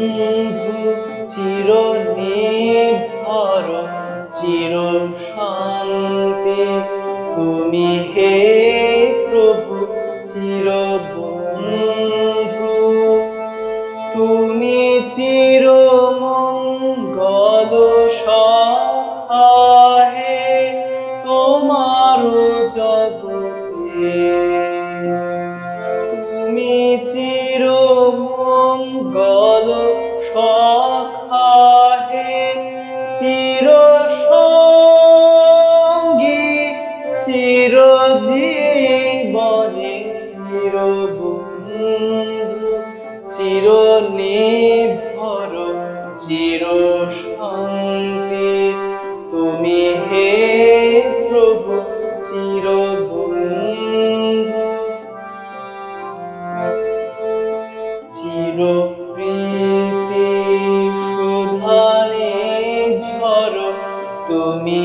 বন্ধু চির নির চির শান্তি তুমি হে প্রভু চির বন্ধু তুমি চির মঙ্গল সে তোমার জগতে। তুমি চির মঙ্গল সখাহে চির সঙ্গী চির জীবনে চির বন্ধু চির নির্ভর চির শান্তি তুমি হে প্রভু চির বন্ধু চিরপ্রীতি সুধানে তুমি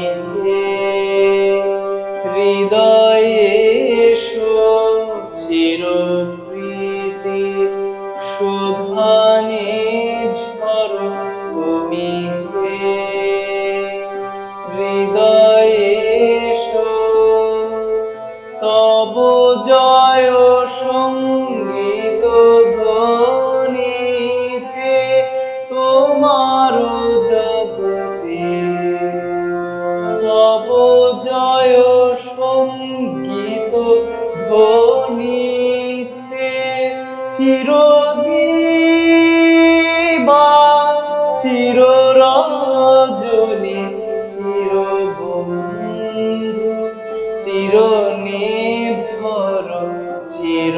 হৃদয়ে চিরপ্রীতি সুধানে ঝর। তুমি হৃদয়ে তব জয় সংগীত ধ্বনিছে তোমার জগতে তব জয় সংগীত ধ্বনিছে চিরদিবা চির রজনী চির বন্ধু চির নির্ভর চির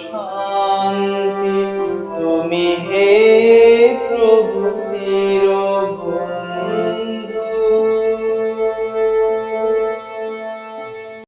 শান্তি তুমি হে প্রভু, চির